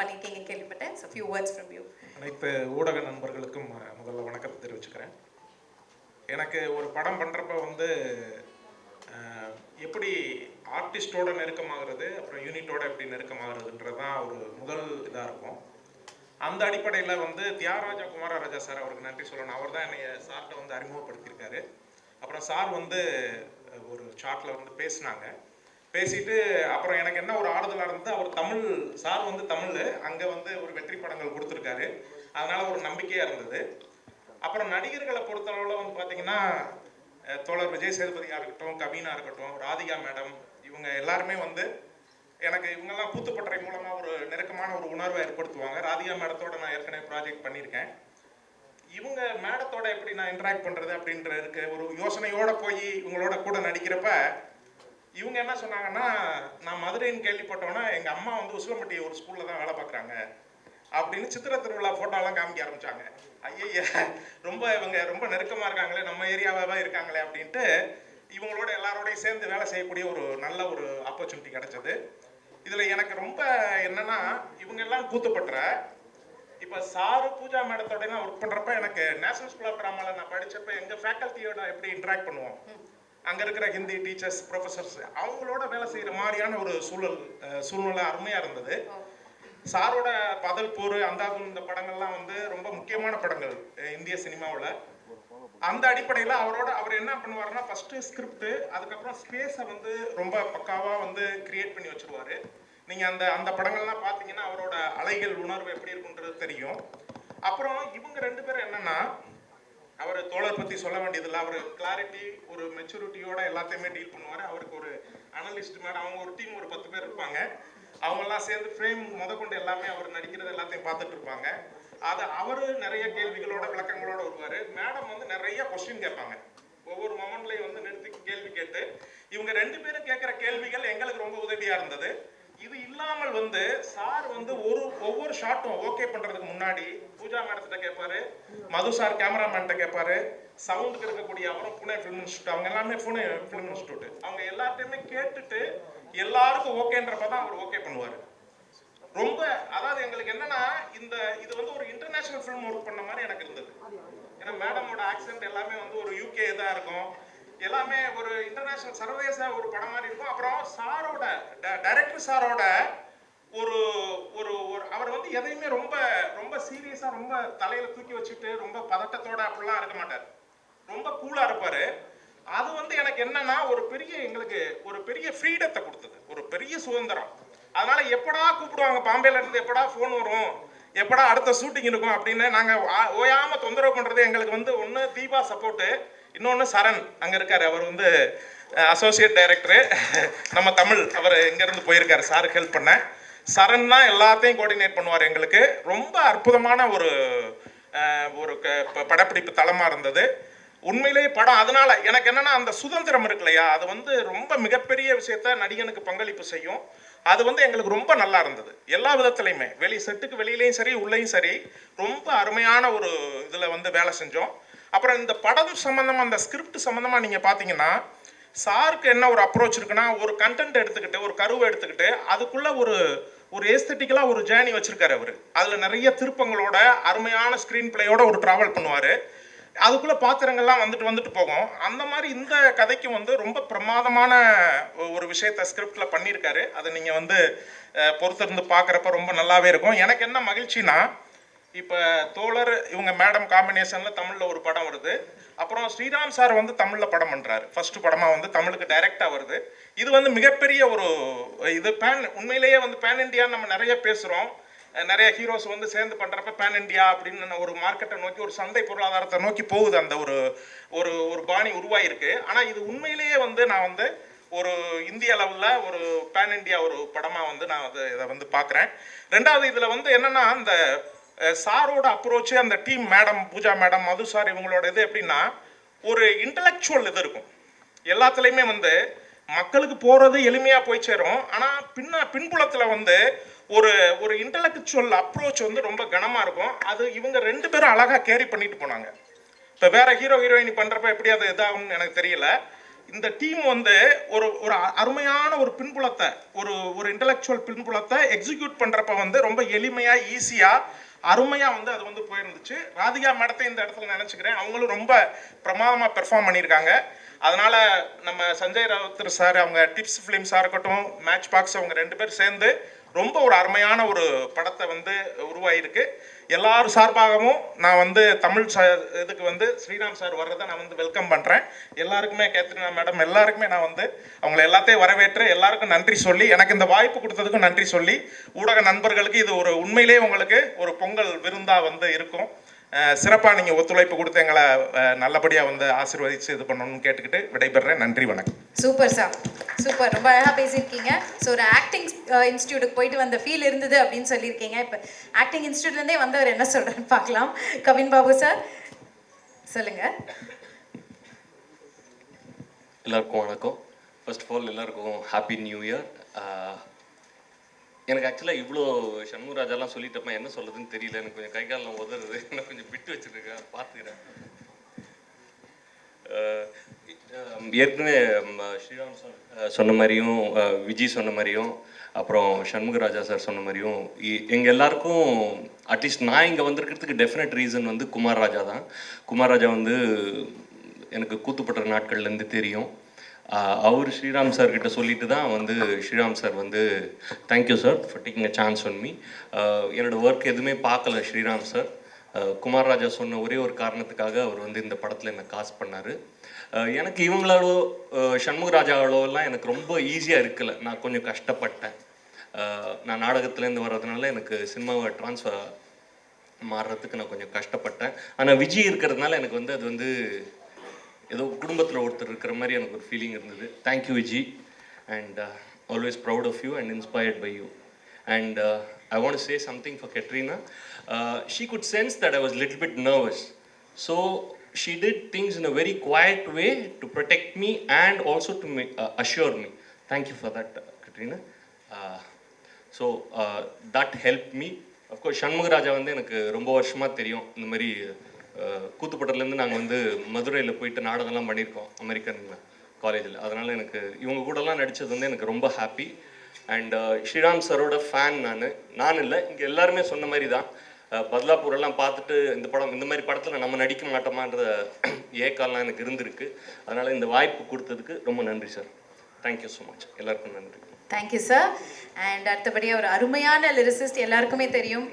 பண்ணியிருக்கீங்க கேள்விப்பட்டேன். So few words from you அனைத்து ஊடக நண்பர்களுக்கும் முதல்ல வணக்கத்தை தெரிவிச்சுக்கிறேன். எனக்கு ஒரு படம் பண்ணுறப்ப வந்து எப்படி ஆர்டிஸ்டோட நெருக்கமாகிறது அப்புறம் யூனிட்டோட எப்படி நெருக்கமாகிறதுன்றது தான் ஒரு முதல் இதாக இருக்கும். அந்த அடிப்படையில் வந்து தியாகராஜா குமாரராஜா சார் அவருக்கு நன்றி சொல்லணும். அவர் தான் என்னைய சார்கிட்ட வந்து அறிமுகப்படுத்தியிருக்காரு. அப்புறம் சார் வந்து ஒரு சார்ட்டில் வந்து பேசினாங்க. பேசிட்டு அப்புறம் எனக்கு என்ன ஒரு ஆறுதலாக இருந்தது அவர் தமிழ் சார் வந்து தமிழ் அங்கே வந்து ஒரு வெற்றி படங்கள் கொடுத்துருக்காரு. அதனால ஒரு நம்பிக்கையாக இருந்தது. அப்புறம் நடிகர்களை பொறுத்தளவில் வந்து பார்த்தீங்கன்னா தோழர் விஜய் சேதுபதியாக இருக்கட்டும் கவினா இருக்கட்டும் ராதிகா மேடம் இவங்க எல்லாருமே வந்து எனக்கு இவங்கெல்லாம் கூத்துப்பட்டறை மூலமாக ஒரு நெருக்கமான ஒரு உணர்வை ஏற்படுத்துவாங்க. ராதிகா மேடத்தோட நான் ஏற்கனவே ப்ராஜெக்ட் பண்ணியிருக்கேன். இவங்க மேடத்தோட எப்படி நான் இன்ட்ராக்ட் பண்ணுறது அப்படின்ற இருக்கு. ஒரு யோசனையோட போய் இவங்களோட கூட நடிக்கிறப்ப இவங்க என்ன சொன்னாங்கன்னா நான் மதுரைன்னு கேள்விப்பட்டோன்னா எங்கள் அம்மா வந்து உசிலம்பட்டி ஒரு ஸ்கூலில் தான் வேலை பார்க்குறாங்க. அப்படின்னு சித்திர திருவிழா ஃபோட்டோலாம் காமிக்க ஆரம்பிச்சாங்க. ஐயா ரொம்ப இவங்க ரொம்ப நெருக்கமாக இருக்காங்களே நம்ம ஏரியாவாக இருக்காங்களே அப்படின்ட்டு இவங்களோட எல்லாரோடையும் சேர்ந்து வேலை செய்யக்கூடிய ஒரு நல்ல ஒரு ஆப்பர்ச்சுனிட்டி கிடைச்சது. இதில் எனக்கு ரொம்ப என்னென்னா இவங்க எல்லாம் கூத்துப்பட்டுற. இப்போ சாரு பூஜா மேடத்தோட நான் ஒர்க் பண்ணுறப்ப எனக்கு நேஷனல் ஸ்கூல் ஆஃப் ட்ராமாவில் நான் படித்தப்ப எங்கள் ஃபேக்கல்ட்டியோட எப்படி இன்ட்ராக்ட் பண்ணுவோம்? அங்கே இருக்கிற ஹிந்தி டீச்சர்ஸ் ப்ரொஃபசர்ஸ் அவங்களோட வேலை செய்கிற மாதிரியான ஒரு சூழல் சூழ்நிலை அருமையாக இருந்தது. சாரோட பதல் போர் அந்தாதும் இந்த படங்கள்லாம் வந்து ரொம்ப முக்கியமான படங்கள் இந்திய சினிமாவில். அந்த அடிப்படையில் அவரோட அவர் என்ன பண்ணுவாருன்னா ஃபஸ்ட்டு ஸ்கிரிப்ட் அதுக்கப்புறம் ஸ்பேஸை வந்து ரொம்ப பக்காவாக வந்து கிரியேட் பண்ணி வச்சுருவார். நீங்கள் அந்த அந்த படங்கள்லாம் பார்த்தீங்கன்னா அவரோட அலைகள் உணர்வு எப்படி இருக்குன்றது தெரியும். அப்புறம் இவங்க ரெண்டு பேரும் என்னன்னா அவர் தோழர் பற்றி சொல்ல வேண்டியதில்லை. அவர் கிளாரிட்டி ஒரு மெச்சூரிட்டியோட எல்லாத்தையுமே டீல் பண்ணுவார். அவருக்கு ஒரு அனலிஸ்ட் மேடம் அவங்க ஒரு டீம் ஒரு பத்து பேர் இருப்பாங்க. அவங்கெல்லாம் சேர்ந்து ஃப்ரேம் முதற்கொண்டு எல்லாமே அவர் நடிக்கிறது எல்லாத்தையும் பார்த்துட்டு இருப்பாங்க. அது அவர் நிறைய கேள்விகளோட விளக்கங்களோட வருவார். மேடம் வந்து நிறைய கொஸ்டின் கேட்பாங்க. ஒவ்வொரு மொமெண்ட்லையும் வந்து நிறுத்தி கேள்வி கேட்டு இவங்க ரெண்டு பேரும் கேட்குற கேள்விகள் எங்களுக்கு ரொம்ப உதவியாக இருந்தது. இல்லாமல் வந்து சார் வந்து ஒரு ஒவ்வொரு ஷாட்டும் ஓகே பண்றதுக்கு முன்னாடி பூஜா மேடத்திட்ட கேட்பாரு மது சார் கேமராமேன்ட்ட கேட்பாரு சவுண்டுக்கு இருக்கக்கூடிய அவரும் புனே ஃபிலிம் இன்ஸ்டியூட் அவங்க எல்லாமே புனே ஃபிலிம் இன்ஸ்டியூட் அவங்க எல்லாத்தையுமே கேட்டுட்டு எல்லாருக்கும் ஓகேன்றப்ப தான் அவர் ஓகே பண்ணுவார். ரொம்ப அதாவது எங்களுக்கு என்னன்னா இந்த இது வந்து ஒரு இன்டர்நேஷனல் ஃபிலிம் ஒர்க் பண்ண மாதிரி எனக்கு இருந்தது. ஏன்னா மேடமோட ஆக்சென்ட் எல்லாமே வந்து ஒரு யூகே இதாக இருக்கும். எல்லாமே ஒரு இன்டர்நேஷனல் சர்வதேச ஒரு படம் மாதிரி இருக்கும். அப்புறம் சாரோட டைரக்டர் சாரோட ஒரு ஒரு ஒரு அவர் வந்து எதையுமே ரொம்ப ரொம்ப சீரியஸாக ரொம்ப தலையில தூக்கி வச்சுட்டு ரொம்ப பதட்டத்தோட அப்படிலாம் இருக்க மாட்டார். ரொம்ப கூலாக இருப்பார். அது வந்து எனக்கு என்னன்னா ஒரு பெரிய எங்களுக்கு ஒரு பெரிய ஃப்ரீடத்தை கொடுத்தது. ஒரு பெரிய சுதந்திரம். அதனால எப்படா கூப்பிடுவாங்க? பாம்பேல இருந்து எப்படா ஃபோன் வரும்? எப்படா அடுத்த ஷூட்டிங் இருக்கும்? அப்படின்னு நாங்கள் ஓயாமல் தொந்தரவு பண்ணுறது எங்களுக்கு வந்து ஒன்று தீபா சப்போர்ட்டு இன்னொன்று சரண் அங்கே இருக்கார். அவர் வந்து அசோசியேட் டைரக்டரு நம்ம தமிழ் அவர் இங்கேருந்து போயிருக்காரு. சாருக்கு ஹெல்ப் பண்ண. சரண் தான் எல்லாத்தையும் கோஆர்டினேட் பண்ணுவார் எங்களுக்கு. ரொம்ப அற்புதமான ஒரு ஒரு க- படப்பிடிப்பு தளமாக இருந்தது. உண்மையிலேயே படம் அதனால எனக்கு என்னன்னா அந்த சுதந்திரம் இருக்கு இல்லையா? அது வந்து ரொம்ப மிகப்பெரிய விஷயத்த நடிகனுக்கு பங்களிப்பு செய்யும். அது வந்து எங்களுக்கு ரொம்ப நல்லா இருந்தது. எல்லா விதத்துலையுமே. வெளி செட்டுக்கு வெளியிலையும் சரி உள்ளேயும் சரி ரொம்ப அருமையான ஒரு இதில் வந்து வேலை செஞ்சோம். அப்புறம் இந்த படம் சம்மந்தமாக அந்த ஸ்கிரிப்ட் சம்மந்தமாக நீங்கள் பார்த்தீங்கன்னா சாருக்கு என்ன ஒரு அப்ரோச் இருக்குன்னா ஒரு கண்டென்ட் எடுத்துக்கிட்டு ஒரு கருவை எடுத்துக்கிட்டு அதுக்குள்ளே ஒரு ஒரு ஏஸ்தட்டிக்கலாக ஒரு ஜேர்னி வச்சுருக்காரு அவர். அதில் நிறைய திருப்பங்களோட அருமையான ஸ்க்ரீன் பிளேயோட ஒரு ட்ராவல் பண்ணுவார். அதுக்குள்ளே பாத்திரங்கள்லாம் வந்துட்டு வந்துட்டு போகும். அந்த மாதிரி இந்த கதைக்கு வந்து ரொம்ப பிரமாதமான ஒரு விஷயத்த ஸ்கிரிப்டில் பண்ணியிருக்காரு. அதை நீங்கள் வந்து பொறுத்திருந்து பார்க்குறப்ப ரொம்ப நல்லாவே இருக்கும். எனக்கு என்ன மகிழ்ச்சின்னா இப்போ தோழர் இவங்க மேடம் காம்பினேஷனில் தமிழில் ஒரு படம் வருது. அப்புறம் ஸ்ரீராம் சார் வந்து தமிழில் படம் பண்ணுறாரு ஃபர்ஸ்ட் படமாக வந்து தமிழுக்கு டைரெக்டாக வருது. இது வந்து மிகப்பெரிய ஒரு இது பேன் உண்மையிலேயே வந்து பேன் இண்டியான்னு நம்ம நிறைய பேசுகிறோம் நிறைய ஹீரோஸ் வந்து சேர்ந்து பண்ணுறப்ப பேன் இண்டியா அப்படின்னு ஒரு மார்க்கெட்டை நோக்கி ஒரு சந்தை பொருளாதாரத்தை நோக்கி போகுது அந்த ஒரு ஒரு ஒரு பாணி உருவாயிருக்கு. ஆனால் இது உண்மையிலேயே வந்து நான் வந்து ஒரு இந்திய அளவில் ஒரு பேன் இண்டியா ஒரு படமாக வந்து நான் வந்து இதை வந்து பார்க்குறேன். ரெண்டாவது இதில் வந்து என்னென்னா அந்த சாரோட அப்ரோச்சு அந்த team madam Pooja madam Madhu sir இவங்களோட இது எப்படின்னா ஒரு இன்டலெக்சுவல் இது இருக்கும். எல்லாத்துலேயுமே வந்து மக்களுக்கு போகிறது எளிமையாக போய் சேரும். ஆனால் பின்ன பின்புலத்தில் வந்து ஒரு ஒரு இன்டலெக்சுவல் அப்ரோச் வந்து ரொம்ப கனமாக இருக்கும். அது இவங்க ரெண்டு பேரும் அழகாக கேரி பண்ணிட்டு போனாங்க. இப்போ வேற ஹீரோ ஹீரோயினி பண்ணுறப்ப எப்படி அது இதாகும்னு எனக்கு தெரியல. இந்த டீம் வந்து ஒரு ஒரு அ- அருமையான ஒரு பின்புலத்தை ஒரு ஒரு இன்டலெக்சுவல் பின்புலத்தை எக்ஸிக்யூட் பண்ணுறப்ப வந்து ரொம்ப எளிமையாக ஈஸியாக அருமையாக வந்து அது வந்து போயிருந்துச்சு. ராதிகா மேடத்தை இந்த இடத்துல நினச்சிக்கிறேன். அவங்களும் ரொம்ப பிரமாதமாக பெர்ஃபார்ம் பண்ணியிருக்காங்க. அதனால் நம்ம சஞ்சய் ராவுத்தர் சார் அவங்க டிப்ஸ் ஃபிலிம்ஸாக இருக்கட்டும் மேட்ச் பாக்ஸ் அவங்க ரெண்டு பேரும் சேர்ந்து ரொம்ப ஒரு அருமையான ஒரு படத்தை வந்து உருவாயிருக்கு. எல்லாரும் சார்பாகவும் நான் வந்து தமிழ் ச இதுக்கு வந்து ஸ்ரீராம் சார் வர்றதை நான் வந்து வெல்கம் பண்ணுறேன் எல்லாருக்குமே கேத்ரினா மேடம் எல்லாருக்குமே நான் வந்து அவங்களை எல்லாத்தையும் வரவேற்று எல்லாருக்கும் நன்றி சொல்லி எனக்கு இந்த வாய்ப்பு கொடுத்ததுக்கும் நன்றி சொல்லி ஊடக நண்பர்களுக்கு இது ஒரு உண்மையிலேயே உங்களுக்கு ஒரு பொங்கல் விருந்தாக வந்து இருக்கும். சிறப்பாக நீங்கள் ஒத்துழைப்பு கொடுத்து எங்களை நல்லபடியாக வந்து ஆசீர்வதித்து இது பண்ணணும்னு கேட்டுக்கிட்டு விடைபெறுறேன் நன்றி வணக்கம். Super sir. சூப்பர். ரொம்ப அழகாக பேசியிருக்கீங்க. ஸோ ஒரு ஆக்டிங் இன்ஸ்டியூட்டுக்கு போயிட்டு வந்த ஃபீல் இருந்தது அப்படின்னு சொல்லியிருக்கீங்க. இப்போ ஆக்டிங் இன்ஸ்டியூட்லேருந்தே வந்தவர் என்ன சொல்கிறேன்னு பார்க்கலாம். கவின் பாபு சார் சொல்லுங்கள் எல்லாருக்கும் வணக்கம். ஃபர்ஸ்ட் ஆஃப் ஆல் எல்லாருக்கும் ஹாப்பி நியூ இயர் எனக்கு ஆக்சுவலாக இவ்வளோ சண்முகராஜாலாம் சொல்லிட்டப்ப என்ன சொல்கிறதுன்னு தெரியல. எனக்கு கொஞ்சம் கை காலெல்லாம் உதறது. என்ன கொஞ்சம் விட்டு வச்சுருக்கேன். பார்த்துக்கிறேன். ஏற்கனவே ஸ்ரீராம் சார் சொன்ன மாதிரியும் விஜய் சொன்ன மாதிரியும் அப்புறம் சண்முகராஜா சார் சொன்ன மாதிரியும் இ- எல்லாருக்கும் அட்லீஸ்ட் நான் இங்கே வந்திருக்கிறதுக்கு டெஃபினட் ரீசன் வந்து குமார் ராஜா தான். குமார் ராஜா வந்து எனக்கு கூத்துப்பட்ட நாட்கள்லேருந்து தெரியும். அவர் ஸ்ரீராம் சார் கிட்ட சொல்லிட்டு தான் வந்து ஸ்ரீராம் சார் வந்து thank you sir for taking a chance on me என்னோடய ஒர்க் எதுவுமே பார்க்கல ஸ்ரீராம் சார் அஹ் குமார் ராஜா சொன்ன ஒரே ஒரு காரணத்துக்காக அவர் வந்து இந்த படத்தில் என்னை காசு பண்ணார். எனக்கு இவங்களோ அஹ் எனக்கு ரொம்ப ஈஸியாக இருக்கலை. நான் கொஞ்சம் கஷ்டப்பட்டேன். நான் நாடகத்துலேருந்து வர்றதுனால எனக்கு சினிமாவை ட்ரான்ஸ்ஃபர் மாறுறதுக்கு நான் கொஞ்சம் கஷ்டப்பட்டேன். ஆனால் விஜய் இருக்கிறதுனால எனக்கு வந்து அது வந்து ஏதோ குடும்பத்தில் ஒருத்தர் இருக்கிற மாதிரி எனக்கு ஒரு ஃபீலிங் இருந்தது. Thank you Viji. And always proud of you and inspired by you and I want say something for Katrina she good sense that I was little bit nervous so she did things in a very quiet way to protect me and also to assure me thank you for that Katrina so that help me of course Shanmugaraja வந்து எனக்கு ரொம்ப வருஷமாக தெரியும். இந்த மாதிரி கூத்துப்பட்டத்துலேருந்து நாங்கள் வந்து மதுரையில் போயிட்டு நாடகம்லாம் பண்ணியிருக்கோம் அமெரிக்கன் காலேஜில் அதனால் எனக்கு இவங்க கூடலாம் நடித்தது வந்து எனக்கு ரொம்ப ஹாப்பி அண்ட் ஸ்ரீராம் சரோட ஃபேன் நான். நான் இல்லை இங்கே எல்லாருமே சொன்ன மாதிரி தான் அஹ், பார்த்துட்டு இந்த படம் இந்த மாதிரி படத்தில் நம்ம நடிக்க மாட்டோமான்ற ஏக்கால்லாம் எனக்கு இருந்திருக்கு. அதனால் இந்த வாய்ப்பு கொடுத்ததுக்கு ரொம்ப நன்றி சார் தேங்க்யூ ஸோ மச் எல்லாருக்கும் நன்றி. தேங்க்யூ சார் அண்ட் அடுத்தபடியாக ஒரு அருமையான லிரிசிஸ்ட் எல்லாருக்குமே தெரியும்.